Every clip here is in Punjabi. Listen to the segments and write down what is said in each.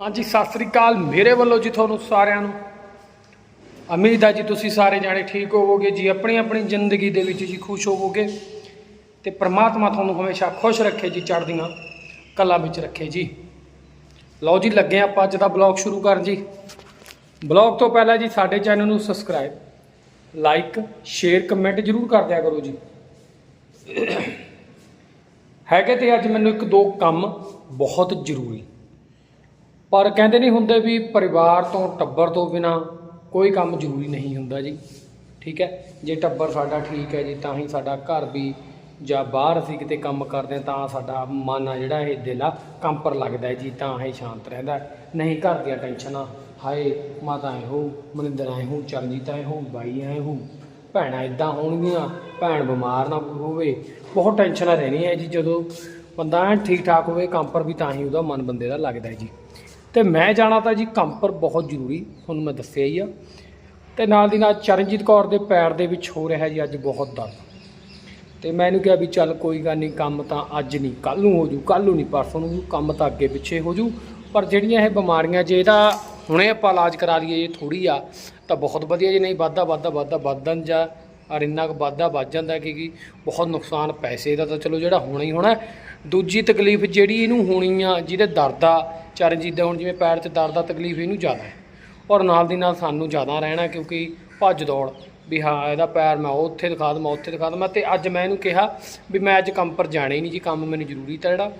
ਹਾਂਜੀ, ਸਤਿ ਸ੍ਰੀ ਅਕਾਲ। ਮੇਰੇ ਵੱਲੋਂ ਜੀ ਤੁਹਾਨੂੰ ਸਾਰਿਆਂ ਨੂੰ। ਉਮੀਦ ਹੈ ਜੀ ਤੁਸੀਂ ਸਾਰੇ ਜਾਣੇ ਠੀਕ ਹੋਵੋਗੇ ਜੀ। ਆਪਣੀ ਆਪਣੀ ਜ਼ਿੰਦਗੀ ਦੇ ਵਿੱਚ ਜੀ ਖੁਸ਼ ਹੋਵੋਗੇ ਤੇ ਪ੍ਰਮਾਤਮਾ ਤੁਹਾਨੂੰ ਹਮੇਸ਼ਾ ਖੁਸ਼ ਰੱਖੇ ਜੀ, ਚੜ੍ਹਦੀਆਂ ਕਲਾ ਵਿੱਚ ਰੱਖੇ ਜੀ। ਲਓ ਜੀ, ਲੱਗੇ ਆਪਾਂ ਅੱਜ ਦਾ ਬਲੌਗ ਸ਼ੁਰੂ ਕਰਨ ਜੀ। ਬਲੌਗ ਤੋਂ ਪਹਿਲਾਂ ਜੀ ਸਾਡੇ ਚੈਨਲ ਨੂੰ ਸਬਸਕ੍ਰਾਈਬ, ਲਾਈਕ, ਸ਼ੇਅਰ, ਕਮੈਂਟ ਜਰੂਰ ਕਰ ਦਿਆ ਕਰੋ ਜੀ। ਹੈਗੇ ਤੇ ਅੱਜ ਮੈਨੂੰ ਇੱਕ ਦੋ ਕੰਮ ਬਹੁਤ ਜ਼ਰੂਰੀ। ਪਰ ਕਹਿੰਦੇ ਨਹੀਂ ਹੁੰਦੇ ਵੀ ਪਰਿਵਾਰ ਤੋਂ ਟੱਬਰ ਤੋਂ ਬਿਨਾ ਕੋਈ ਕੰਮ ਜ਼ਰੂਰੀ ਨਹੀਂ ਹੁੰਦਾ ਜੀ। ਠੀਕ ਹੈ? ਜੇ ਟੱਬਰ ਸਾਡਾ ਠੀਕ ਹੈ ਜੀ, ਤਾਂ ਹੀ ਸਾਡਾ ਘਰ ਵੀ ਜਾਂ ਬਾਹਰ ਅਸੀਂ ਕਿਤੇ ਕੰਮ ਕਰਦੇ ਹਾਂ, ਤਾਂ ਸਾਡਾ ਮਨ ਆ ਜਿਹੜਾ ਇਹ ਦਿਲ ਆ ਕੰਮ ਪਰ ਲੱਗਦਾ ਜੀ, ਤਾਂ ਇਹ ਸ਼ਾਂਤ ਰਹਿੰਦਾ ਨਹੀਂ, ਘਰ ਦੀਆਂ ਟੈਨਸ਼ਨਾਂ, ਹਾਏ, ਮਾਤਾ ਐ ਹੋ ਮਨਿੰਦਰ ਐ ਹੋ ਚਰਨਜੀਤ ਐ ਹੋ ਬਾਈ ਐ ਹੋ ਭੈਣਾਂ ਇਦਾਂ ਹੋਣਗੀਆਂ, ਭੈਣ ਬਿਮਾਰ ਨਾ ਹੋਵੇ, ਬਹੁਤ ਟੈਨਸ਼ਨਾਂ ਰਹਿਣੀਆਂ ਜੀ। ਜਦੋਂ ਬੰਦਾ ਐਨ ਠੀਕ ਠਾਕ ਹੋਵੇ ਕੰਮ ਪਰ ਵੀ ਤਾਂ ਹੀ ਉਹਦਾ ਮਨ ਬੰਦੇ ਦਾ ਲੱਗਦਾ ਜੀ। ਤੇ ਮੈਂ ਜਾਣਾ ਤਾਂ ਜੀ ਕੰਪਰ ਬਹੁਤ ਜ਼ਰੂਰੀ, ਤੁਹਾਨੂੰ ਮੈਂ ਦੱਸਿਆ ਹੀ ਆ। ਤੇ ਨਾਲ ਦੀ ਨਾਲ ਚਰਨਜੀਤ ਕੌਰ ਦੇ ਪੈਰ ਦੇ ਵਿੱਚ ਹੋ ਰਿਹਾ ਜੀ ਅੱਜ ਬਹੁਤ ਦਰਦ। ਤੇ ਮੈਂ ਇਹਨੂੰ ਕਿਹਾ ਵੀ ਚੱਲ ਕੋਈ ਗੱਲ ਨਹੀਂ, ਕੰਮ ਤਾਂ ਅੱਜ ਨਹੀਂ ਕੱਲ ਨੂੰ ਹੋ ਜੂ ਕੱਲ ਨੂੰ ਨਹੀਂ, ਪਰਸੋਂ ਨੂੰ ਕੰਮ ਤਾਂ ਅੱਗੇ ਪਿੱਛੇ ਹੋ ਜੂ। ਪਰ ਜਿਹੜੀਆਂ ਇਹ ਬਿਮਾਰੀਆਂ, ਜੇ ਇਹਦਾ ਹੁਣੇ ਆਪਾਂ ਇਲਾਜ ਕਰਾ ਲਈਏ ਇਹ ਥੋੜੀ ਆ, ਤਾਂ ਬਹੁਤ ਵਧੀਆ ਜੇ, ਨਹੀਂ ਵੱਧਦਾ ਵੱਧਦਾ ਵੱਧਦਾ ਵੱਧਣ ਜਾਂ ਔਰ ਇੰਨਾ ਕੁ ਵੱਧਦਾ ਵੱਧ ਜਾਂਦਾ ਕਿ ਕਿ ਬਹੁਤ ਨੁਕਸਾਨ ਪੈਸੇ ਦਾ ਤਾਂ ਚਲੋ ਜਿਹੜਾ ਹੋਣਾ ਹੀ ਹੋਣਾ। ਦੂਜੀ ਤਕਲੀਫ ਜਿਹੜੀ ਇਹਨੂੰ ਹੋਣੀ ਆ, ਜਿਹਦੇ ਦਰਦ ਆ ਚਰਨਜੀਤ ਦਾ ਹੁਣ ਜਿਵੇਂ ਪੈਰ 'ਚ ਦਰਦ ਆ, ਤਕਲੀਫ ਇਹਨੂੰ ਜ਼ਿਆਦਾ ਹੈ। ਔਰ ਨਾਲ ਦੀ ਨਾਲ ਸਾਨੂੰ ਜ਼ਿਆਦਾ ਰਹਿਣਾ, ਕਿਉਂਕਿ ਭੱਜ ਦੌੜ, ਵੀ ਹਾਂ, ਇਹਦਾ ਪੈਰ ਮੈਂ ਉੱਥੇ ਦਿਖਾ ਦਵਾਂ, ਉੱਥੇ ਦਿਖਾ ਦਵਾਂ। ਤੇ ਅੱਜ ਮੈਂ ਇਹਨੂੰ ਕਿਹਾ ਵੀ ਮੈਂ ਅੱਜ ਕੰਮ ਪਰ ਜਾਣਾ ਹੀ ਨਹੀਂ ਜੀ, ਕੰਮ ਮੈਨੂੰ ਜ਼ਰੂਰੀ ਤਾਂ ਜਿਹੜਾ,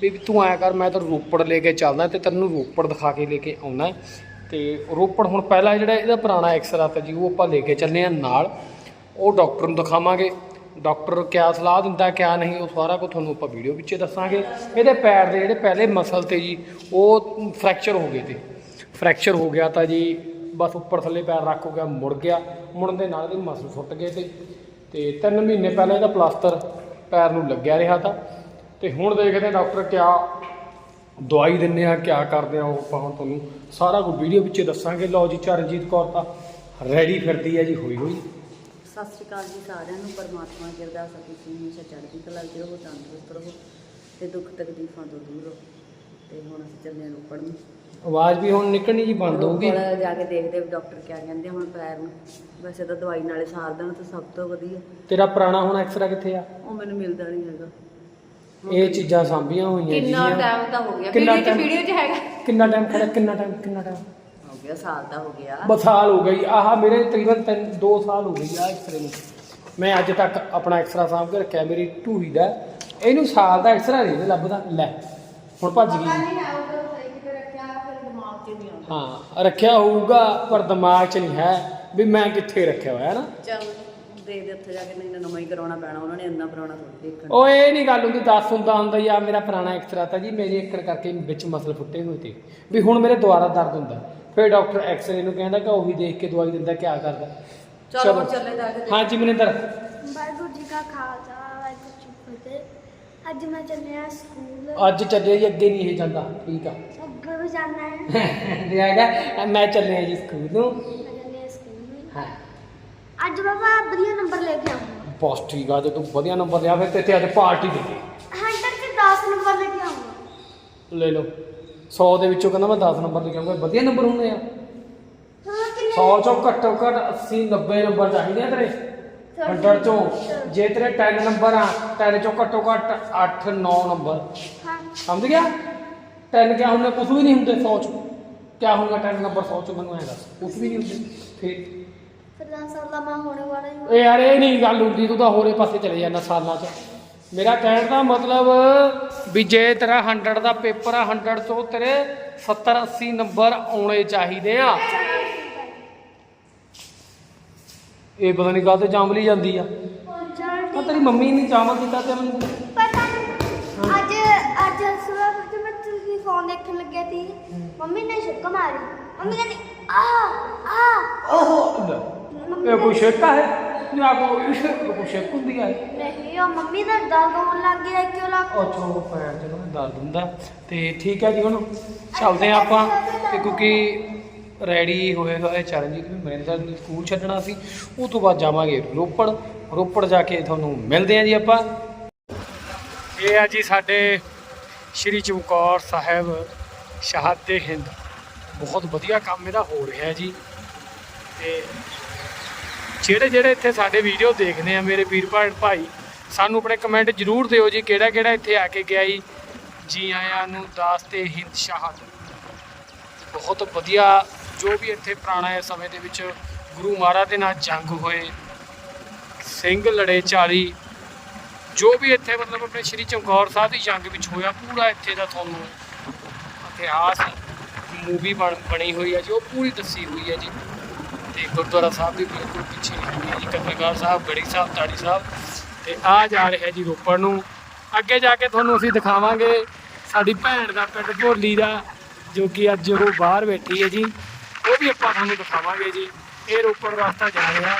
ਵੀ ਤੂੰ ਆਇਆ ਕਰ, ਮੈਂ ਤਾਂ ਰੋਪੜ ਲੈ ਕੇ ਚੱਲਦਾ ਤੇ ਤੈਨੂੰ ਰੋਪੜ ਦਿਖਾ ਕੇ ਲੈ ਕੇ ਆਉਣਾ। ਤੇ ਰੋਪੜ ਹੁਣ ਪਹਿਲਾਂ ਜਿਹੜਾ ਇਹਦਾ ਪੁਰਾਣਾ ਐਕਸਰਾ ਤਾਂ ਜੀ, ਉਹ ਆਪਾਂ ਲੈ ਕੇ ਚੱਲੇ ਆ ਨਾਲ। ਉਹ ਡਾਕਟਰ ਨੂੰ ਦਿਖਾਵਾਂਗੇ। ਡਾਕਟਰ ਕਿਆ ਸਲਾਹ ਦਿੰਦਾ, ਕਿਆ ਨਹੀਂ, ਉਹ ਸਾਰਾ ਕੁਝ ਤੁਹਾਨੂੰ ਆਪਾਂ ਵੀਡੀਓ ਵਿੱਚ ਦੱਸਾਂਗੇ। ਇਹਦੇ ਪੈਰ ਦੇ ਜਿਹੜੇ ਪਹਿਲੇ ਮਸਲ ਤੇ ਜੀ, ਉਹ ਫ੍ਰੈਕਚਰ ਹੋ ਗਏ ਤੇ। ਫ੍ਰੈਕਚਰ ਹੋ ਗਿਆ ਤਾਂ ਜੀ, ਬਸ ਉੱਪਰ ਥੱਲੇ ਪੈਰ ਰੱਖ ਹੋ ਗਿਆ, ਮੁੜ ਗਿਆ। ਮੁੜਨ ਦੇ ਨਾਲ ਇਹਦੇ ਮਸਲ ਫੁੱਟ ਗਏ ਤੇ। ਤੇ 3 ਮਹੀਨੇ ਪਹਿਲਾਂ ਇਹਦਾ ਪਲਾਸਟਰ ਪੈਰ ਨੂੰ ਲੱਗਿਆ ਰਿਹਾ ਤਾਂ। ਤੇ ਹੁਣ ਦੇਖਦੇ ਹਾਂ ਡਾਕਟਰ ਕਿਆ ਦਵਾਈ ਦਿੰਨੇ ਆ, ਕਿਆ ਕਰਦੇ ਆ ਉਹ ਆਪਾਂ ਹੁਣ ਤੁਹਾਨੂੰ ਸਾਰਾ ਕੁਝ ਵੀਡੀਓ ਵਿੱਚ ਦੱਸਾਂਗੇ। ਲਓ ਜੀ, ਚਰਨਜੀਤ ਕੌਰ ਤਾਂ ਰੈਡੀ ਫਿਰਦੀ ਹੈ ਜੀ ਹੋਈ ਹੋਈ ਸਤਿ ਸ਼੍ਰੀ ਅਕਾਲ ਜੀ ਸਾਰਿਆਂ ਨੂੰ ਪਰਮਾਤਮਾ ਦੀ ਅਰਦਾਸ ਹੈ ਤੁਸੀਂ ਹਮੇਸ਼ਾ ਚੜ੍ਹਦੀ ਕਲਾ ਵਿੱਚ ਰਹੋ ਤੰਦਰੁਸਤ ਰਹੋ ਤੇ ਦੁੱਖ ਤਕਲੀਫਾਂ ਤੋਂ ਦੂਰ ਰਹੋ। ਤੇ ਹੁਣ ਅਸੀਂ ਚੱਲੇ ਹਾਂ ਰੋਪੜ ਨੂੰ। ਆਵਾਜ਼ ਵੀ ਹੁਣ ਨਿਕਲਣੀ ਜੀ ਬੰਦ ਹੋਊਗੀ। ਰੋਪੜ ਜਾ ਕੇ ਦੇਖਦੇ ਹਾਂ ਡਾਕਟਰ ਕਿਆ ਕਹਿੰਦੇ ਆ ਹੁਣ ਪੈਰ ਨੂੰ। ਵੈਸੇ ਤਾਂ ਦਵਾਈ ਨਾਲੇ ਸਾਰ ਦੇਣ ਤਾਂ ਸਭ ਤੋਂ ਵਧੀਆ। ਤੇਰਾ ਪੁਰਾਣਾ ਹੁਣ ਐਕਸਰਾ ਕਿੱਥੇ ਆ? ਉਹ ਮੈਨੂੰ ਮਿਲਦਾ ਨਹੀਂ ਹੈਗਾ। ਇਹ ਚੀਜ਼ਾਂ ਸਾਂਭੀਆਂ ਹੋਈਆਂ ਕਿੰਨਾ ਜਿਹੜੀਆਂ- ਟਾਈਮ ਤਾਂ ਹੋ ਗਿਆ। ਕਿੰਨਾ ਵੀਡੀਓ 'ਚ? ਵੀਡੀਓ 'ਚ ਹੈਗਾ। ਕਿੰਨਾ ਟਾਈਮ ਖੜਾ ਕਿੰਨਾ ਟਾਈਮ ਕਿੰਨਾ ਟਾਈਮ ਹੋ ਗਿਆ ਸਾਲ ਦਾ ਹੋ ਗਿਆ। ਬਸ ਸਾਲ ਹੋ ਗਈ। ਆਹ ਮੇਰੇ ਤਕਰੀਬਨ 3 2 ਸਾਲ ਹੋ ਗਈ ਆ ਐਕਸਰੇ ਨੂੰ। ਮੈਂ ਅੱਜ ਤੱਕ ਆਪਣਾ ਐਕਸਰਾ ਸਾਂਭ ਕੇ ਰੱਖਿਆ ਮੇਰੀ ਢੂਹੀ ਦਾ। ਇਹਨੂੰ ਸਾਲ ਦਾ ਐਕਸਰਾ ਨਹੀਂ ਲੱਭਦਾ। ਲੈ ਹੁਣ ਭੱਜ ਗਈ। ਹਾਂ ਰੱਖਿਆ ਹੋਊਗਾ ਪਰ ਦਿਮਾਗ 'ਚ ਨਹੀਂ ਹੈ ਵੀ ਮੈਂ ਕਿੱਥੇ ਰੱਖਿਆ ਹੋਇਆ ਨਾ? ਚੱਲ ਦੇ ਦੇ ਉੱਥੇ ਜਾ ਕੇ ਨਹੀਂ ਨਵਾਂ ਹੀ ਕਰਾਉਣਾ ਪੈਣਾ। ਉਹਨਾਂ ਨੇ ਇੰਨਾ ਪੁਰਾਣਾ ਥੋੜੀ ਦੇਖਣ। ਉਹ ਇਹ ਨਹੀਂ ਗੱਲ ਹੁੰਦੀ ਦੱਸ ਹੁੰਦਾ ਹੁੰਦਾ ਯਾ ਮੇਰਾ ਪੁਰਾਣਾ ਐਕਸਰਾ ਤਾਂ ਜੀ ਮੇਰੇ ਏਕੜ ਕਰਕੇ ਵਿੱਚ ਮਸਲ ਫੁੱਟੇ ਹੋਏ ਤੇ। ਵੀ ਹੁਣ ਮੇਰੇ ਦੁਬਾਰਾ ਦਰਦ ਹੁੰਦਾ। ਫਿਰ ਡਾਕਟਰ ਐਕਸਰੇ ਨੂੰ ਕਹਿੰਦਾ ਕਿ ਉਹੀ ਦੇਖ ਕੇ ਦਵਾਈ ਦਿੰਦਾ ਕਿਆ ਕਰਦਾ। ਚਲੋ ਹੁਣ ਚੱਲੇ। ਜਾ ਕੇ ਹਾਂਜੀ ਮਨਿੰਦਰ। ਵਾਹਿਗੁਰੂ ਜੀ ਕਾ ਖਾਲਸਾ ਵਾਹਿਗੁਰੂ ਜੀ ਕੀ ਫਤਿਹ। ਅੱਜ ਮੈਂ ਚੱਲਿਆ ਸਕੂਲ। ਅੱਜ ਚੱਲੇ ਜੀ ਅੱਗੇ ਨਹੀਂ ਇਹ ਜਾਂਦਾ। ਠੀਕ ਆ। ਅੱਗੇ ਵੀ ਜਾਣਾ ਹੈ। ਤੇ ਹੈਗਾ। ਮੈਂ ਚੱਲਿਆ ਜੀ ਸਕੂਲ ਨੂੰ। ਮੈਂ ਚੱਲਿਆ ਸਕੂਲ ਹਾਂ। ਅੱਜ ਬਾਬਾ ਵਧੀਆ ਨੰਬਰ ਲੈ ਕੇ ਆਉਂਗਾ। ਬਸ ਠੀਕ ਆ ਜੇ ਤੂੰ ਵਧੀਆ ਨੰਬਰ ਲਿਆ ਫਿਰ ਤੇ ਇੱਥੇ ਅੱਜ ਪਾਰਟੀ ਦੇ ਦੇ ਹੰਡਰ ਚ 10 ਨੰਬਰ ਲੈ ਕੇ ਆਉਂਗਾ। ਲੈ ਲਓ। 100 ਦੇ ਵਿੱਚੋਂ ਕਹਿੰਦਾ ਮੈਂ 10 ਨੰਬਰ ਲਿਖਾਂਗਾ ਵਧੀਆ ਨੰਬਰ ਹੁੰਦੇ ਆ। ਹਾਂ ਕਿੰਨੇ 100 ਚੋਂ ਘੱਟੋ ਘੱਟ 80 90 ਨੰਬਰ ਚਾਹੀਦੇ ਆ ਤੇਰੇ। 100 ਚੋਂ ਜੇ ਤੇਰੇ 10 ਨੰਬਰ ਆ 10 ਚੋਂ ਘੱਟੋ ਘੱਟ 8 9 ਨੰਬਰ। ਹਾਂ। ਸਮਝ ਗਿਆ? 10 ਕਿਆ ਹੁੰਦੇ ਕੁਝ ਵੀ ਨਹੀਂ ਹੁੰਦੇ 100 ਚ। ਕਿਆ ਹੋਊਗਾ 10 ਨੰਬਰ 100 ਚ ਮੈਨੂੰ ਐ ਦੱਸ ਕੁਝ ਵੀ ਨਹੀਂ ਹੁੰਦੇ। ਫਿਰ ਫਿਰ 10 ਸਾਲ ਮੈਂ ਹੋਣੇ ਵਾਲਾ ਹੀ ਹਾਂ। ਇਹ ਯਾਰ ਇਹ ਨਹੀਂ ਗੱਲ ਹੁੰਦੀ ਤੂੰ ਤਾਂ ਹੋਰੇ ਪਾਸੇ ਚਲੇ ਜਾਂਦਾ ਸਾਲਾਂ 'ਚ। ਮੇਰਾ ਕਹਿਣ ਦਾ ਮਤਲਬ ਵੀ ਜੇ ਤੇਰਾ 100 ਦਾ ਪੇਪਰ ਆ 100 ਚੋਂ ਤੇਰੇ 70 80 ਨੰਬਰ ਆਉਣੇ ਚਾਹੀਦੇ ਆ। ਇਹ ਪਤਾ ਨਹੀਂ ਕਾਹਤੇ ਜਾਂਬਲੀ ਜਾਂਦੀ ਆ। ਆ ਤੇਰੀ ਮੰਮੀ ਨੇ ਚਾਵਾ ਕੀਤਾ ਤੇ ਮੈਨੂੰ ਪਤਾ ਨਹੀਂ ਅੱਜ ਅੱਜ ਸਵੇਰ ਵਿੱਚ ਮੈਂ ਤੁਸੀਂ ਫੋਨ ਦੇਖਣ ਲੱਗਿਆ ਸੀ। ਮੰਮੀ ਨੇ ਛਿੱਕ ਮਾਰੀ। ਮੰਮੀ ਕਹਿੰਦੀ ਆ ਆ ਓਹੋ ਇਹ ਕੋਈ ਸ਼ੇਕਾ ਹੈ ਨਾ ਕੋਈ ਕੋਈ ਸ਼ੇਕ ਹੁੰਦੀ ਆ ਨਹੀਂ। ਉਹ ਮੰਮੀ ਦਾ ਦਰਦ ਹੋਣ ਲੱਗ ਗਿਆ ਕਿਉਂ ਲੱਗ ਉਹ ਪੈਰ ਚ ਦਰਦ ਹੁੰਦਾ। ਤੇ ਠੀਕ ਹੈ ਜੀ, ਹੁਣ ਚੱਲਦੇ ਆ ਆਪਾਂ। ਤੇ ਕਿਉਂਕਿ ਰੈਡੀ ਹੋਏ ਹੋਏ ਚਰਨਜੀਤ ਵੀ ਮਰਿੰਦਰ ਨੂੰ ਸਕੂਲ ਛੱਡਣਾ ਸੀ। ਉਹ ਤੋਂ ਬਾਅਦ ਜਾਵਾਂਗੇ ਰੋਪੜ। ਰੋਪੜ ਜਾ ਕੇ ਤੁਹਾਨੂੰ ਮਿਲਦੇ ਆ ਜੀ ਆਪਾਂ। ਇਹ ਆ ਜੀ ਸਾਡੇ ਸ਼੍ਰੀ ਚਮਕੌਰ ਸਾਹਿਬ ਸ਼ਹਾਦਤ ਹਿੰਦ। ਬਹੁਤ ਵਧੀਆ ਕੰਮ ਇਹਦਾ ਹੋ ਰਿਹਾ ਜੀ। ਤੇ ਜਿਹੜੇ ਜਿਹੜੇ ਇੱਥੇ ਸਾਡੇ ਵੀਡੀਓ ਦੇਖਦੇ ਆ, ਮੇਰੇ ਵੀਰ ਭੈਣ ਭਾਈ ਸਾਨੂੰ ਆਪਣੇ ਕਮੈਂਟ ਜ਼ਰੂਰ ਦਿਓ ਜੀ, ਕਿਹੜਾ ਕਿਹੜਾ ਇੱਥੇ ਆ ਕੇ ਗਿਆ ਜੀ। ਜੀ ਆਇਆਂ ਨੂੰ ਦਾਸ ਤੇ ਹਿੰਦ ਸ਼ਾਹਦ ਬਹੁਤ ਵਧੀਆ, ਜੋ ਵੀ ਇੱਥੇ ਪੁਰਾਣਾ ਸਮੇਂ ਦੇ ਵਿੱਚ ਗੁਰੂ ਮਹਾਰਾਜ ਦੇ ਨਾਲ ਜੰਗ ਹੋਏ, ਸਿੰਘ ਲੜੇ 40 ਜੋ ਵੀ ਇੱਥੇ ਮਤਲਬ ਆਪਣੇ ਸ਼੍ਰੀ ਚਮਕੌਰ ਸਾਹਿਬ ਦੀ ਜੰਗ ਵਿੱਚ ਹੋਇਆ, ਪੂਰਾ ਇੱਥੇ ਦਾ ਤੁਹਾਨੂੰ ਇਤਿਹਾਸ ਮੂਵੀ ਬਣ, ਬਣੀ ਹੋਈ ਹੈ ਜੀ, ਉਹ ਪੂਰੀ ਦੱਸੀ ਹੋਈ ਹੈ ਜੀ। ਤੇ ਗੁਰਦੁਆਰਾ ਸਾਹਿਬ ਵੀ ਬਿਲਕੁਲ ਪਿੱਛੇ ਨਹੀਂ ਹੈ ਜੀ ਕਤਰਗੜ੍ਹ ਸਾਹਿਬ ਗੜੀ ਸਾਹਿਬ, ਤਾੜੀ ਸਾਹਿਬ। ਤੇ ਆ ਜਾ ਰਿਹਾ ਜੀ ਰੋਪੜ ਨੂੰ। ਅੱਗੇ ਜਾ ਕੇ ਤੁਹਾਨੂੰ ਅਸੀਂ ਦਿਖਾਵਾਂਗੇ ਸਾਡੀ ਭੈਣ ਦਾ ਪਿੰਡ ਭੋਲੀ ਦਾ, ਜੋ ਕਿ ਅੱਜ ਉਹ ਬਾਹਰ ਬੈਠੀ ਹੈ ਜੀ। ਉਹ ਵੀ ਆਪਾਂ ਤੁਹਾਨੂੰ ਦਿਖਾਵਾਂਗੇ ਜੀ। ਇਹ ਰੋਪੜ ਰਸਤਾ ਜਾ ਰਿਹਾ।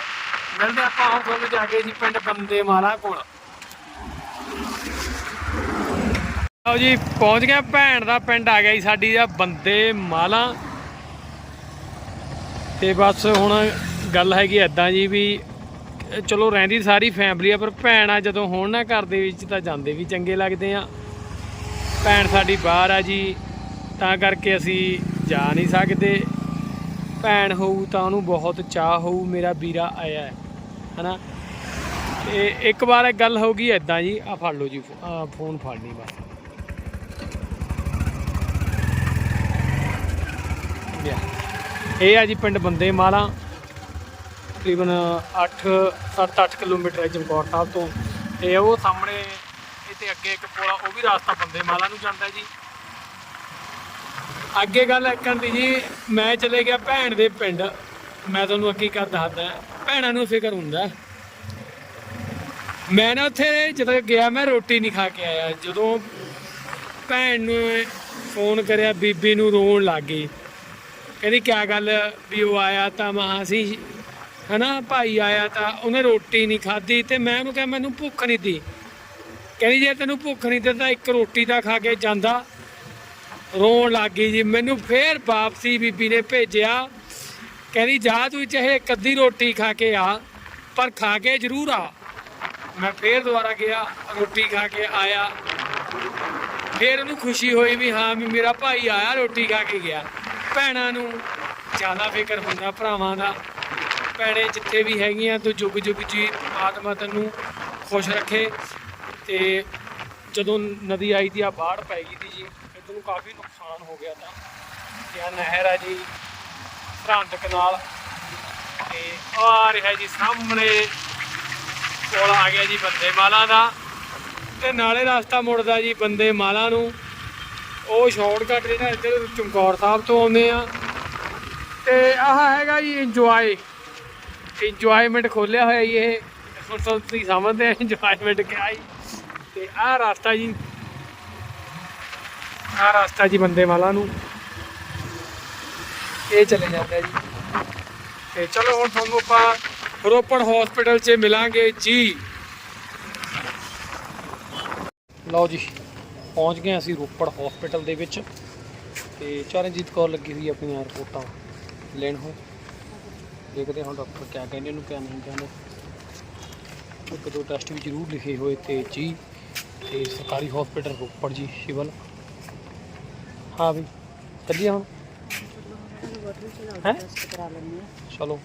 ਮਿਲਦੇ ਆਪਾਂ ਹੁਣ ਤੁਹਾਨੂੰ ਜਾ ਕੇ ਜੀ ਪਿੰਡ ਬੰਦੇ ਮਾਲਾ ਕੋਲ। ਆਓ ਜੀ, ਪਹੁੰਚ ਗਏ ਭੈਣ ਦਾ ਪਿੰਡ ਆ ਗਿਆ ਜੀ, ਸਾਡੀ ਦਾ ਬੰਦੇ ਮਾਲਾ। ਤੇ ਬਸ ਹੁਣ ਗੱਲ ਹੈਗੀ ਐਦਾਂ ਜੀ ਵੀ ਚਲੋ ਰਹਿੰਦੀ ਸਾਰੀ ਫੈਮਿਲੀ ਆ, ਪਰ ਭੈਣ ਆ ਜਦੋਂ ਹੋਣ ਨਾ ਘਰ ਦੇ ਵਿੱਚ ਤਾਂ ਜਾਂਦੇ ਵੀ ਚੰਗੇ ਲੱਗਦੇ ਆ। ਭੈਣ ਸਾਡੀ ਬਾਹਰ ਆ ਜੀ, ਤਾਂ ਕਰਕੇ ਅਸੀਂ ਜਾ ਨਹੀਂ ਸਕਦੇ। ਭੈਣ ਹੋਊ ਤਾਂ ਉਹਨੂੰ ਬਹੁਤ ਚਾਹ ਹੋਊ, ਮੇਰਾ ਵੀਰਾ ਆਇਆ ਹੈ, ਹਨਾ? ਤੇ ਇੱਕ ਵਾਰ ਇੱਕ ਗੱਲ ਹੋ ਗਈ ਐਦਾਂ ਜੀ ਆ ਫੜ ਲਓ ਜੀ ਫੋ- ਫੋਨ ਫੜ ਲਈ ਬਸ। ਇਹ ਆ ਜੀ ਪਿੰਡ ਬੰਦੇ ਮਾਲਾ। ਤਕਰੀਬਨ 8 7-8 ਕਿਲੋਮੀਟਰ ਹੈ ਚਮਕੌਰ ਸਾਹਿਬ ਤੋਂ। ਤੇ ਉਹ ਸਾਹਮਣੇ ਇੱਥੇ ਅੱਗੇ ਇੱਕ ਪੁਲ ਉਹ ਵੀ ਰਾਸਤਾ ਬੰਦੇ ਮਾਲਾ ਨੂੰ ਜਾਂਦਾ ਜੀ। ਅੱਗੇ ਗੱਲ ਇੱਕਣ ਦੀ ਜੀ, ਮੈਂ ਚਲੇ ਗਿਆ ਭੈਣ ਦੇ ਪਿੰਡ। ਮੈਂ ਤੁਹਾਨੂੰ ਅੱਗੇ ਕਰ ਦੱਸਦਾ, ਭੈਣਾਂ ਨੂੰ ਫਿਕਰ ਹੁੰਦਾ। ਮੈਂ ਨਾ ਉੱਥੇ ਜਦੋਂ ਗਿਆ, ਮੈਂ ਰੋਟੀ ਨਹੀਂ ਖਾ ਕੇ ਆਇਆ। ਜਦੋਂ ਭੈਣ ਨੂੰ ਫੋਨ ਕਰਿਆ, ਬੀਬੀ ਨੂੰ ਰੋਣ ਲੱਗ ਗਈ। ਕਹਿੰਦੀ, ਕਿਆ ਗੱਲ ਵੀ ਉਹ ਆਇਆ ਤਾਂ ਮਹਾ ਸੀ? ਹਨਾ, ਭਾਈ ਆਇਆ ਤਾਂ ਉਹਨੇ ਰੋਟੀ ਨਹੀਂ ਖਾਧੀ ਤੇ ਮੈਂ ਉਹਨੂੰ ਕਿਹਾ, ਮੈਨੂੰ ਭੁੱਖ ਨਹੀਂ ਦੀ ਕਹਿੰਦੀ, ਜੇ ਤੈਨੂੰ ਭੁੱਖ ਨਹੀਂ ਦਿੰਦਾ ਇੱਕ ਰੋਟੀ ਤਾਂ ਖਾ ਕੇ ਜਾਂਦਾ। ਰੋਣ ਲੱਗ ਗਈ ਜੀ। ਮੈਨੂੰ ਫੇਰ ਵਾਪਸੀ ਬੀਬੀ ਨੇ ਭੇਜਿਆ। ਕਹਿੰਦੀ, ਜਾ ਤੂੰ ਚਾਹੇ ਇੱਕ ਅੱਧੀ ਰੋਟੀ ਖਾ ਕੇ ਆ, ਪਰ ਖਾ ਕੇ ਜ਼ਰੂਰ ਆ। ਮੈਂ ਫੇਰ ਦੁਬਾਰਾ ਗਿਆ, ਰੋਟੀ ਖਾ ਕੇ ਆਇਆ। ਫੇਰ ਉਹਨੂੰ ਖੁਸ਼ੀ ਹੋਈ ਵੀ ਹਾਂ ਵੀ ਮੇਰਾ ਭਾਈ ਆਇਆ, ਰੋਟੀ ਖਾ ਕੇ ਗਿਆ। ਭੈਣਾਂ ਨੂੰ ਜ਼ਿਆਦਾ ਫਿਕਰ ਹੁੰਦਾ, ਭਰਾਵਾਂ ਦਾ। ਭੈਣੇ ਜਿੱਥੇ ਵੀ ਹੈਗੀਆਂ ਤੂੰ ਜੁਗ ਜੁਗ ਜੀ ਆਤਮਾ ਤੈਨੂੰ ਖੁਸ਼ ਰੱਖੇ ਤੇ ਜਦੋਂ ਨਦੀ ਆਈ ਦੀ ਆ, ਬਾੜ ਪੈ ਗਈ ਤੀ ਜੀ ਇੱਧਰ ਨੂੰ ਕਾਫੀ ਨੁਕਸਾਨ ਹੋ ਗਿਆ ਤਾਂ। ਤੇ ਨਹਿਰ ਆ ਜੀ, ਸਰਹੰਦ ਕਨਾਲ। ਤੇ ਆ ਰਿਹਾ ਜੀ ਸਾਹਮਣੇ, ਕੋਲ ਆ ਗਿਆ ਜੀ ਬੰਦੇ ਮਾਲਾ ਦਾ। ਤੇ ਨਾਲੇ ਰਸਤਾ ਮੁੜਦਾ ਜੀ ਬੰਦੇ ਮਾਲਾ ਨੂੰ। ਉਹ ਸ਼ਾਰਟਕਟ ਜਿਹੜਾ ਇੱਧਰ ਚਮਕੌਰ ਸਾਹਿਬ ਤੋਂ ਆਉਂਦੇ ਆ। ਤੇ ਆਹ ਹੈਗਾ ਜੀ ਇੰਜੋਏ ਇੰਜੋਇਮੈਂਟ ਖੋਲਿਆ ਹੋਇਆ ਜੀ ਇਹ। ਹੁਣ ਤੁਸੀਂ ਸਮਝਦੇ ਆ ਇੰਜੋਇਮੈਂਟ ਕਿਆ ਜੀ। ਤੇ ਆਹ ਰਾਸਤਾ ਜੀ, ਆਹ ਰਾਸਤਾ ਜੀ ਬੰਦੇ ਵਾਲਾ ਨੂੰ। ਇਹ ਚਲੇ ਜਾਂਦਾ ਜੀ। ਤੇ ਚਲੋ ਹੁਣ ਤੁਹਾਨੂੰ ਆਪਾਂ ਰੋਪੜ ਹਸਪੀਟਲ 'ਚ ਮਿਲਾਂਗੇ ਜੀ। ਲਓ ਜੀ, ਪਹੁੰਚ ਗਏ ਅਸੀਂ ਰੋਪੜ ਹਸਪੀਟਲ ਦੇ ਵਿੱਚ। ਤੇ ਚਰਨਜੀਤ ਕੌਰ ਲੱਗੀ ਹੋਈ ਆਪਣੀਆਂ ਰਿਪੋਰਟਾਂ ਲੈਣ ਹੋ ਦੇਖਦੇ ਹਾਂ ਡਾਕਟਰ ਕਿਆ ਕਹਿੰਦੇ, ਉਹਨੂੰ ਕਿਆ ਨਹੀਂ ਕਹਿੰਦੇ। ਇੱਕ ਦੋ ਟੈਸਟ ਵੀ ਜ਼ਰੂਰ ਲਿਖੇ ਹੋਏ ਤੇ ਜੀ, ਤੇ ਸਰਕਾਰੀ ਹਸਪੀਟਲ ਰੋਪੜ ਜੀ, ਸਿਵਲ। ਹਾਂ ਵੀ ਚੱਲੀਏ ਹੁਣ। ਹੈਂ? ਚਲੋ,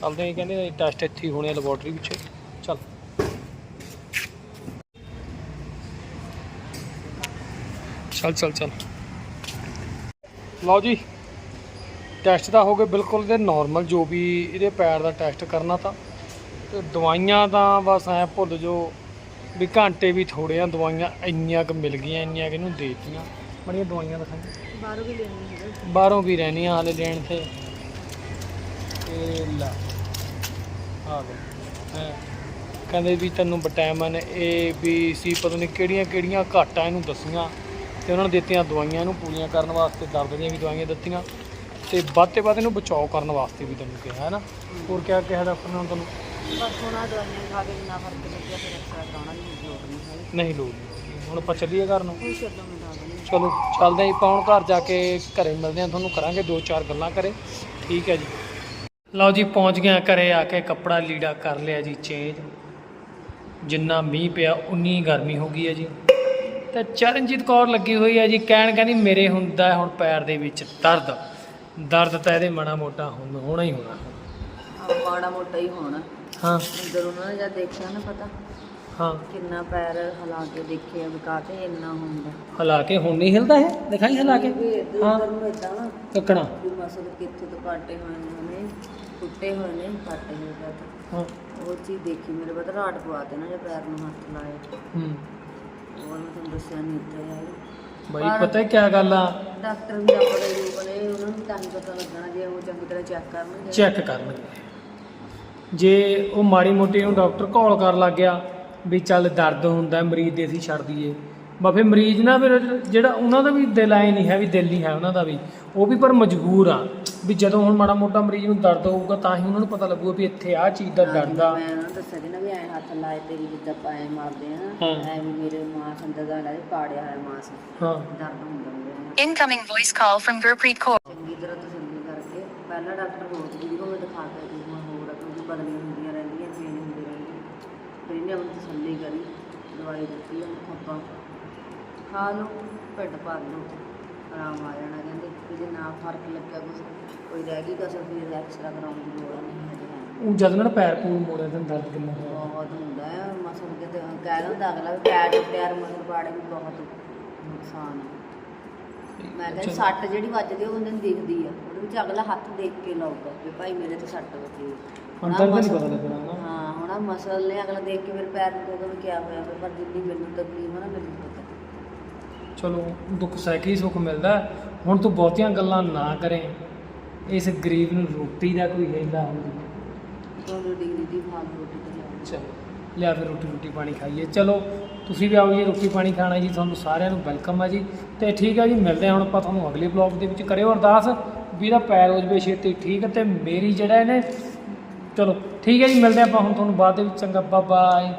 ਚੱਲਦੇ ਹਾਂ, ਕਹਿੰਦੇ ਟੈਸਟ ਇੱਥੇ ਹੋਣੇ ਆ ਲੈਬੋਰਟਰੀ ਵਿੱਚ। ਚੱਲ। ਚੱਲ ਚੱਲ ਚੱਲ। ਲਓ ਜੀ। ਟੈਸਟ ਤਾਂ ਹੋ ਗਏ ਬਿਲਕੁਲ ਦੇ ਨਾਰਮਲ ਜੋ ਵੀ ਇਹਦੇ ਪੈਰ ਦਾ ਟੈਸਟ ਕਰਨਾ ਤਾਂ। ਤੇ ਦਵਾਈਆਂ ਤਾਂ ਬਸ ਐ ਭੁੱਲ ਜੋ ਵੀ ਘੰਟੇ ਵੀ ਥੋੜੇ ਆ ਦਵਾਈਆਂ ਇੰਨੀਆਂ ਕੁ ਮਿਲ ਗਈਆਂ ਇੰਨੀਆਂ ਕਿ ਇਹਨੂੰ ਦੇ ਦਿੱਤੀਆਂ। ਬੜੀਆਂ ਦਵਾਈਆਂ ਦਿਖਾਈਆਂ। ਬਾਹਰੋਂ ਵੀ ਲੈਣੀ ਹੈਗਾ ਬਾਹਰੋਂ ਵੀ ਰਹਿਣੀਆਂ ਹਾਲੇ ਲੈਣ ਤੇ। ਤੇ ਲਾ ਆ ਗਏ। ਕਹਿੰਦੇ ਵੀ ਤੈਨੂੰ ਵਿਟਾਮਿਨ ਏ ਬੀ ਸੀ ਪਤਾ ਨਹੀਂ ਕਿਹੜੀਆਂ ਕਿਹੜੀਆਂ ਘੱਟ ਇਹਨੂੰ ਦੱਸੀਆਂ। ਤੇ ਉਹਨਾਂ ਨੇ ਦਿੱਤੀਆਂ ਦਵਾਈਆਂ ਇਹਨੂੰ ਪੂਰੀਆਂ ਕਰਨ ਵਾਸਤੇ ਦਰਦ ਦੀਆਂ ਵੀ ਦਵਾਈਆਂ ਦਿੱਤੀਆਂ। ਤੇ ਵੱਧ ਤੇ ਵੱਧ ਇਹਨੂੰ ਬਚਾਓ ਕਰਨ ਵਾਸਤੇ ਵੀ ਤੈਨੂੰ ਕਿਹਾ ਹੈ ਨਾ ਹੋਰ ਕਿਹਾ ਕਿਹਾ ਡਾਕਟਰ ਨੇ ਹੁਣ ਤੁਹਾਨੂੰ ਬਸ ਹੁਣ ਆਹ ਦਵਾਈਆਂ ਖਾ ਕੇ ਜਿੰਨਾ ਫ਼ਰਕ ਲੱਗਿਆ ਫਿਰ ਐਕਸਰਾ ਕਰਾਉਣਾ ਨਹੀਂ ਲੋੜ ਨਹੀਂ ਨਹੀਂ ਲੋੜ ਨਹੀਂ। ਹੁਣ ਆਪਾਂ ਚੱਲੀਏ ਘਰ ਨੂੰ। ਕੋਈ ਚੱਲੋ ਮੈਂ ਦੱਸ ਦਿੰਦੀ ਚਲੋ ਚੱਲਦੇ ਹਾਂ ਜੀ ਪਾਉਣ ਘਰ ਜਾ ਕੇ ਘਰੇ ਮਿਲਦੇ ਹਾਂ ਤੁਹਾਨੂੰ ਕਰਾਂਗੇ ਦੋ ਚਾਰ ਗੱਲਾਂ ਕਰੇ ਠੀਕ ਹੈ ਜੀ। ਲਓ ਜੀ ਪਹੁੰਚ ਗਏ ਹਾਂ ਘਰੇ ਆ ਕੇ ਕੱਪੜਾ ਲੀੜਾ ਕਰ ਲਿਆ ਜੀ ਚੇਂਜ ਜਿੰਨਾ ਮੀਂਹ ਪਿਆ ਉਨੀ ਗਰਮੀ ਹੋ ਗਈ ਹੈ ਜੀ। ਤੇ ਚਰਨਜੀਤ ਕੌਰ ਲੱਗੀ ਹੋਈ ਹੈ ਜੀ ਕਹਿਣ ਕਹਿੰਦੀ ਮੇਰੇ ਹੁੰਦਾ ਹੈ ਹੁਣ ਪੈਰ ਦੇ ਵਿੱਚ ਦਰਦ। ਦਰਦ ਤਾਂ ਇਹਦੇ ਮਾੜਾ ਮੋਟਾ ਹੁਣ ਹੋਣਾ ਹੀ ਹੋਣਾ। ਆਹ ਮਾੜਾ ਮੋਟਾ ਹੀ ਹੋਣਾ। ਹਾਂ। ਅੰਦਰ ਉਹਨਾਂ ਨੇ ਜਦ ਦੇਖਿਆ ਨਾ ਪਤਾ ਹਾਂ। ਕਿੰਨਾ ਪੈਰ ਹਿਲਾ ਕੇ ਦੇਖਿਆ ਵੀ ਕਾਹਤੇ ਇੰਨਾ ਹੁੰਦਾ। ਹਲਾ ਕੇ ਹੁਣ ਨਹੀਂ ਹਿਲਦਾ ਹੈ ਦਿਖਾਈ ਹਲਾ ਕੇ? ਵੀ ਇੱਧਰ ਹਾਂ। ਉੱਧਰ ਨੂੰ ਏਦਾਂ ਨਾ ਕੱਕਣਾ। ਵੀ ਮਸਲ ਕਿੱਥੇ ਤੋਂ ਕਾਟੇ ਹੋਏ ਨੇ ਉਹਨੇ ਟੁੱਟੇ ਹੋਏ ਨੇ ਕਾਟੇ ਹੋਏ ਪੈਰ ਹਾਂ। ਉਹ ਚੀਜ਼ ਦੇਖੀ ਮੇਰੇ ਪਤਾ ਰਾਟ ਪਵਾ ਨਾ ਜੇ ਪੈਰ ਨੂੰ ਹੱਥ ਲਾਏ। ਹੂੰ। ਉਹ ਮੈਂ ਤੁਹਾਨੂੰ ਦੱਸਿਆ ਨਹੀਂ ਇੱਥੇ ਆਏ। ਬਾਈ ਪਰ- ਪਤਾ ਕੀ ਗੱਲ ਆ? ਡਾਕਟਰ ਵੀ ਆਪਣੇ ਰੂਪ ਨੇ ਉਹਨਾਂ ਨੂੰ ਤਾਂ ਹੀ ਪਤਾ ਲੱਗਣਾ ਜੇ ਉਹ ਚੰਗੀ ਤਰ੍ਹਾਂ ਚੈੱਕ ਕਰਨਗੇ। ਚੈੱਕ ਕਰਨਗੇ। ਜੇ ਉਹ ਮਾੜੀ ਮੋਟੀ ਨੂੰ ਡਾਕਟਰ ਕਾਲ ਕਰ ਲੱਗ ਗਿਆ ਵੀ ਚੱਲ ਦਰਦ ਹੁੰਦਾ ਹੈ, ਮਰੀਜ਼ ਦੇ ਅਸੀਂ ਛੱਡ ਦਈਏ। ਬਾ ਫਿਰ ਮਰੀਜ਼ ਨਾ ਫਿਰ ਜਿਹੜਾ ਉਹਨਾਂ ਦਾ ਵੀ ਦਿਲ ਆਏ ਨਹੀਂ ਹੈ ਵੀ ਦਿਲ ਨਹੀਂ ਹੈ ਉਹਨਾਂ ਦਾ ਵੀ। ਉਹ ਵੀ ਪਰ ਮਜਬੂਰ ਆ ਵੀ ਜਦੋਂ ਹੁਣ ਮਾੜਾ ਮੋਟਾ ਮਰੀਜ਼ ਨੂੰ ਦਰਦ ਹੋਊਗਾ ਤਾਂ ਹੀ ਉਹਨਾਂ ਨੂੰ ਪਤਾ ਲੱਗੂਗਾ ਵੀ ਇੱਥੇ ਆਹ ਚੀਜ਼ ਦਾ ਦਰਦ ਆ। ਮੈਂ ਉਹਨਾਂ ਨੂੰ ਦੱਸਿਆ ਸੀ ਨਾ ਵੀ ਐ ਹੱਥ ਲਾਏ ਤੇ ਵੀ ਜਿੱਦਾਂ ਪਾਏ ਮਾਰਦੇ ਆ ਹਾਂ। ਐ ਵੀ ਮੇਰੇ ਮਾਸ ਅੰਦਰ ਦਾ ਲੈ ਪਾੜਿਆ ਹੋਇਆ ਮਾਸ ਹਾਂ। ਦਰਦ ਹੁੰਦਾ ਮੇਰੇ Incoming voice call from Gurpreet Kaur. ਚੰਗੀ ਤਰ੍ਹਾਂ ਤਸੱਲੀ ਕਰਕੇ ਪਹਿਲਾ ਡਾਕਟਰ ਹੋਰ ਸੀ ਜਿਹਨੂੰ ਮੈਂ ਦਿਖਾ ਕੇ ਆਈ ਮੈਂ ਹੋਰ ਆ ਕਿਉਂਕਿ ਬਦਲੀਆਂ ਹੁੰਦੀਆਂ ਰਹਿੰਦੀਆਂ ਚੇਂਜ ਹੁੰਦੇ ਰਹਿੰਦੇ। ਫਿਰ ਇਹਨੇ ਆਪਣੀ ਤਸੱਲੀ ਕਰੀ ਦਵਾਈ ਦਿੱਤੀ ਉਹਨੂੰ ਖੱਪਾ ਖਾ ਲਓ ਢਿੱਡ ਭਰ ਲਓ ਆਰਾਮ ਆ ਜਾਣਾ ਕਹਿੰਦੇ। ਕਿ ਜੇ ਨਾ ਫ਼ਰਕ ਲੱਗਿਆ ਕੁਛ ਕੋਈ ਰਹਿ ਗਈ ਕਸਰ ਫਿਰ ਐਕਸਰਾ ਕਰਾਉਣ ਦੀ ਲੋੜ ਨਹੀਂ ਹਜੇ ਹੈ ਉਹ ਜਦ ਨਾ ਪੈਰ ਪੂਰ ਮੋੜਿਆ ਤਾਂ ਦਰਦ ਕਿੰਨਾ ਹੋਇਆ ਬਹੁਤ ਹੁੰਦਾ ਹੈ ਮਸਲ ਕਿਤੇ ਕਹਿ ਦਿੰਦਾ ਅਗਲਾ ਵੀ ਪੈਰ ਟੁੱਟਿਆ ਮਸਲ ਪਾੜੇ ਵੀ ਬਹੁਤ ਨੁਕਸਾਨ ਹੈ ਮੈਂ ਕਹਿੰਦਾ ਚਲੋ। ਸੱਟ ਜਿਹੜੀ ਵੱਜਦੀ ਉਹ ਬੰਦੇ ਨੂੰ ਦਿਖਦੀ ਆ ਉਹਦੇ ਵਿੱਚ ਅਗਲਾ ਹੱਥ ਦੇਖ ਕੇ ਲਾਊਗਾ ਵੀ ਭਾਈ ਮੇਰੇ ਤੇ ਸੱਟ ਵੱਜੀ ਹੈ। ਹੁਣ ਆਹ ਦਰਦ ਨਹੀਂ ਪਤਾ ਲੱਗਣਾ ਨਾ ਹਾਂ ਹੁਣ ਆਹ ਮਸਲ ਨੇ ਅਗਲਾ ਦੇਖ ਕੇ ਮੇਰੇ ਪੈਰ ਨੂੰ ਕਹੂਗਾ ਵੀ ਕਿਆ ਹੋਇਆ ਪਰ ਜਿੰਨੀ ਮੈਨੂੰ ਤਕਲੀਫ ਨਾ ਮੈਨੂੰ ਪਤਾ ਚਲੋ ਦੁੱਖ ਸਹਿ ਕੇ ਹੀ ਸੁੱਖ ਮਿਲਦਾ ਹੈ। ਹੁਣ ਤੂੰ ਬਹੁਤੀਆਂ ਗੱਲਾਂ ਨਾ ਕਰੇ। ਇਸ ਗਰੀਬ ਨੂੰ ਰੋਟੀ ਦਾ ਕੋਈ ਕਹਿੰਦਾ ਹੁੰਦਾ ਤੁਹਾਨੂੰ ਡਿਗਰੀ ਫਾਲ ਰੋਟੀ ਤੇ ਲਿਆਉਣੀ। ਚਲੋ ਲਿਆ ਫਿਰ ਰੋਟੀ ਰੋਟੀ ਪਾਣੀ ਖਾਈਏ। ਚਲੋ ਤੁਸੀਂ ਵੀ ਆਓ ਜੀ ਰੋਟੀ ਪਾਣੀ ਖਾਣਾ ਜੀ ਤੁਹਾਨੂੰ ਸਾਰਿਆਂ ਨੂੰ ਵੈਲਕਮ ਹੈ ਜੀ। ਤੇ ਠੀਕ ਹੈ ਜੀ ਮਿਲਦੇ ਹਾਂ ਹੁਣ ਆਪਾਂ ਤੁਹਾਨੂੰ ਅਗਲੇ ਬਲੌਗ ਦੇ ਵਿੱਚ। ਕਰਿਓ ਅਰਦਾਸ ਵੀ ਇਹਦਾ ਪੈਰ ਹੋ ਜਵੇ ਛੇਤੀ ਠੀਕ ਤੇ ਮੇਰੀ ਜਿਹੜਾ ਇਹਨੇ ਚਲੋ ਠੀਕ ਹੈ ਜੀ ਮਿਲਦੇ ਹਾਂ ਆਪਾਂ ਹੁਣ ਤੁਹਾਨੂੰ ਬਾਅਦ ਦੇ ਵਿੱਚ। ਚੰਗਾ ਬਾਏ